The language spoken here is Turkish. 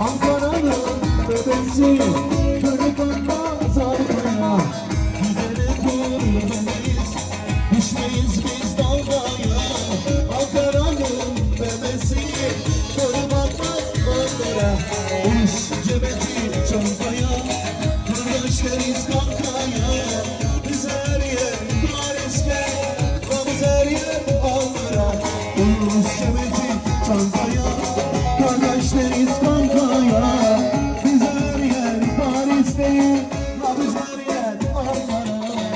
Ankara'nın ödenci Körü kalmaz arkaya Giderek kırmadayız Düşmeyiz biz dalgaya. Ankara'nın bebesi Körü kalmaz arkaya Uç cebeti çantaya Kardeşleriz kankaya Biz her yer Paris'te Biz her yer Ankara Uç cebeti geçleriz kankaya Biz her yer Paris'teyiz La yer Ankara'ya